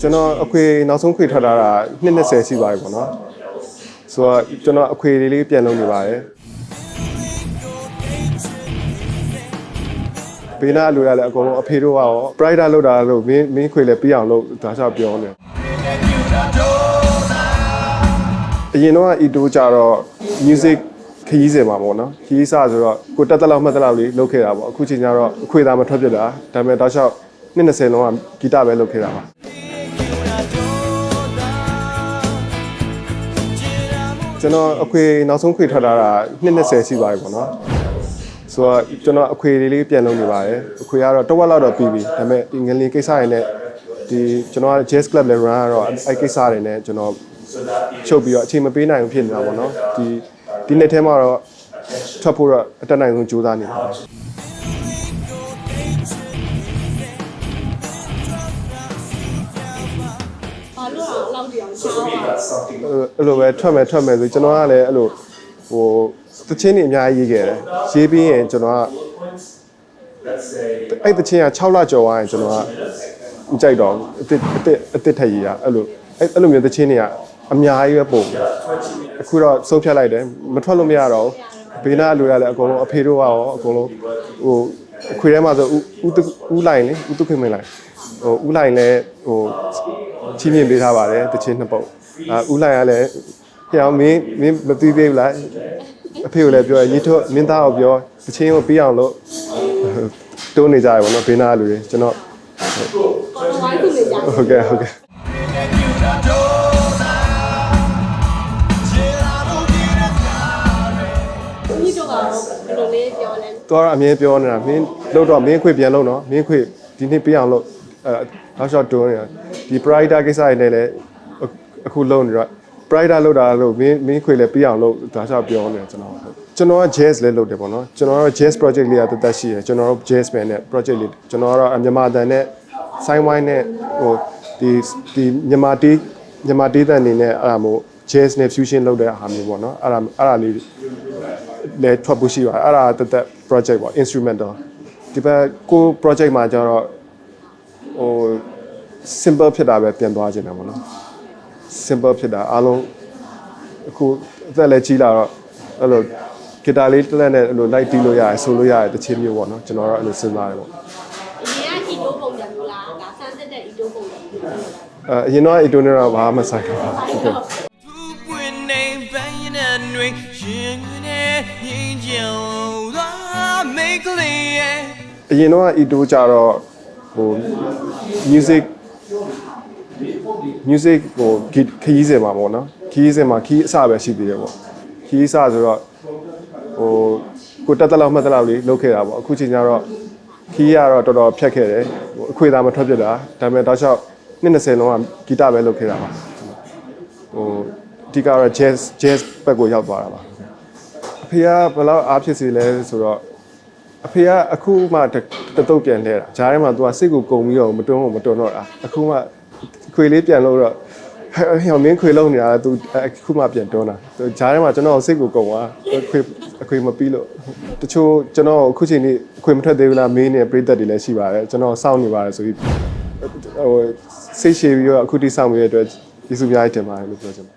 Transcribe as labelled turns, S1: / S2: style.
S1: ကျွန်တော်အခွေနောက်ဆုံးခွေထွက်လာတာ220ရှိပါပြီပေါ့နော်ဆိုတော့ကျွန်တော်အခွေလေးလေးပြန်လုပ်နေပါတယ်ဘေးနားလူရလည်းအကုန်လုံးအဖေတို့ကရော brighter လောက်တာလို့မင်းမင်းခွေလည်းပြီးအောင်လို့ဒါချပြောနေအရင်တော့အီတိုးကြတော့ music ခရီးစဉ်မှာပေါ့နော်ခရီးစဆိုတော့ကိုတက်တက်လောက်မှတ်တက်လောက်လေးလုပ်ခဲ့တာပေါ့အခုချိန်ကျတော့အခွေသားမထွက်ပြစ်တာဒါပေမဲ့တောက်လျှောက်20လုံးကဂီတပဲလုပ်ခဲ့တာပါ ကျွန်တော်အခွေနောက်ဆုံးခွေထွက်လာတာ220ရှိပါပြီပေါ့နော်ဆိုတော့ကျွန်တော်အခွေလေးလေးပြန်လုပ်နေပါတယ်အခွေကတော့တစ်ဝက်လောက်တော့ပြီးပြီဒါပေမဲ့ဒီငလင်ကိစ္စတွေနဲ့ဒီကျွန်တော်က jazz club လည်း run ကတော့အဲ့ကိစ္စတွေနဲ့ကျွန်တော်ချုပ်ပြီးတော့အချိန်မပေးနိုင်ဘူးဖြစ်နေတာပေါ့နော်ဒီဒီနေ့ထဲမှာတော့ထွက်ဖို့တော့အတက်နိုင်ဆုံးကြိုးစားနေပါတယ်
S2: အောင်ရှားပါ
S1: အဲ့လိုပဲထွက်မယ်ထွက်မယ်ဆိုကျွန်တော်ကလည်းအဲ့လိုဟိုတချင်းတွေအများကြီးရေးခဲ့တယ်ရေးပြီးရင်ကျွန်တော်ကအဲ့တချင်းက6လကျော်သွားရင်ကျွန်တော်ကမကြိုက်တော့ဘူးအစ်အစ်အစ်ထက်ရေးရအဲ့လိုအဲ့အဲ့လိုမျိုးတချင်းတွေကအများကြီးပဲပုံတယ်အခုတော့ဆုံးဖြတ်လိုက်တယ်မထွက်လို့မရတော့ဘူးဘေးနားလူရလည်းအကုန်လုံးအဖေတို့ကရောအကုန်လုံးဟိုအခွေထဲမှာဆိုဦးဦးတဦးလိုက်လေဦးတုခွေမင်းလိုက်ဟိုဦးလိုက်လည်းဟို ချီးမြှင့်ပေးထားပါတယ်တချင်းနှစ်ပုတ်အာဦးလိုက်ရလဲပြောင်းမင်းမင်းမပြီးသေးဘူးလားအဖေကိုလည်းပြောရေထုတ်မင်းသားကိုပြောတချင်းကိုပြီးအောင်လို့တိုးနေကြရပါတော့ဘေးနာလူတွေကျွန်တော်
S2: ဘာလို့ဝိုင်းသူနေကြ
S1: ဟုတ်ကဲ့ဟုတ်ကဲ့
S2: မိတို့ကတော့ဘယ်လိုလေးပြောလဲ
S1: သူကတော့အမြဲပြောနေတာမင်းလို့တော့မင်းခွေပြန်လို့နော်မင်းခွေဒီနေ့ပြီးအောင်လို့ အဲနောက်လျှောက်တွန်းနေတာဒီ pride ကိစ္စတွေနဲ့လည်းအခုလုံးနေတော့ pride လောက်တာလို့မင်းမင်းခွေလည်းပြီးအောင်လို့ဒါလျှောက်ပြောနေတာကျွန်တော်ကျွန်တော်က jazz လည်းလုပ်တယ်ပေါ့နော်ကျွန်တော်ကတော့ jazz project လေးကတသက်ရှိတယ်ကျွန်တော်တို့ jazz band နဲ့ project လေးကျွန်တော်ကတော့မြန်မာတန်နဲ့ sign wine နဲ့ဟိုဒီဒီမြန်မာတီးမြန်မာတီးတန်နေနဲ့အဲ့ဒါမျိုး jazz နဲ့ fusion လုပ်တဲ့အားမျိုးပေါ့နော်အဲ့ဒါအဲ့ဒါလေးလဲထွက်ဖို့ရှိပါတယ်အဲ့ဒါတက်တက် project ပေါ့ instrumental ဒီဘက်ကို project မှာကျတော့ ဟို simple ဖြစ်တာပဲပြန်သွားခြင်းတယ်ပေါ့နော် simple ဖြစ်တာအားလုံးအခုအသက်လည်းကြီးလာတော့အဲ့လိုဂီတာလေးတစ်လက်နဲ့အဲ့လို light တီးလို့ရတယ်ဆိုလို့ရတယ်တချင်းမျိုးပေါ့နော်ကျွန်တော်တော့အဲ့လိုစဉ်းစားတယ်ပေါ့
S2: အရင်ကဤတိုးပုံစံမျိုးလားဒါဆန်းသက်တဲ့ဤတိုးပုံစံမျိုးလား
S1: အဲအရင်တော့အီတိုနေတော့ဘာမှမဆိုင်တော့ပါဘူးဟုတ်ကဲ့
S3: သူပွင့်နေပန်းရတဲ့တွင်ရှင်နဲ့ရင်ကြောင်သာမိတ်ကလေးရဲ့
S1: အရင်တော့အီတိုကြတော့ ဟို music music ဟိုခီခရီးစင်မှာပေါ့နော်ခရီးစင်မှာခီးအစပဲရှိသေးတယ်ပေါ့ခီးအစဆိုတော့ဟိုကိုတက်တက်လောက်မှတ်တက်လောက်လေးလုပ်ခဲ့တာပေါ့အခုချိန်ကျတော့ခီးကတော့တော်တော်ဖြတ်ခဲ့တယ်ဟိုအခွေသားမထွက်ပြစ်တာဒါပေမဲ့တောက်လျှောက်20လုံးကဂီတပဲလုပ်ခဲ့တာပါဟိုအဓိကတော့ jazz jazz ဘက်ကိုရောက်သွားတာပါအဖေကဘယ်လောက်အားဖြစ်စီလဲဆိုတော့ အဖေကအခုမှတတတုတ်ပြန်လဲတာဂျားထဲမှာ तू ကစိတ်ကိုကုံပြီးတော့မတွန်းဘူးမတွန်းတော့တာအခုမှခွေလေးပြန်လို့တော့ဟဲ့ဟိုမင်းခွေလုံးနေတာ तू အခုမှပြန်တွန်းတာသူဂျားထဲမှာကျွန်တော်စိတ်ကိုကုံသွားခွေအခွေမပြီးလို့တချို့ကျွန်တော်အခုချိန်นี้အခွေမထွက်သေးဘူးလားမင်းနဲ့ပြိသက်တွေလည်းရှိပါတယ်ကျွန်တော်စောင့်နေပါတယ်ဆိုပြီးဟိုစိတ်ရှည်ပြီးတော့အခုတိစောင့်နေတဲ့အတွက်ယေရှုများကြီးတင်ပါတယ်လို့ပြောချင်ပါတယ်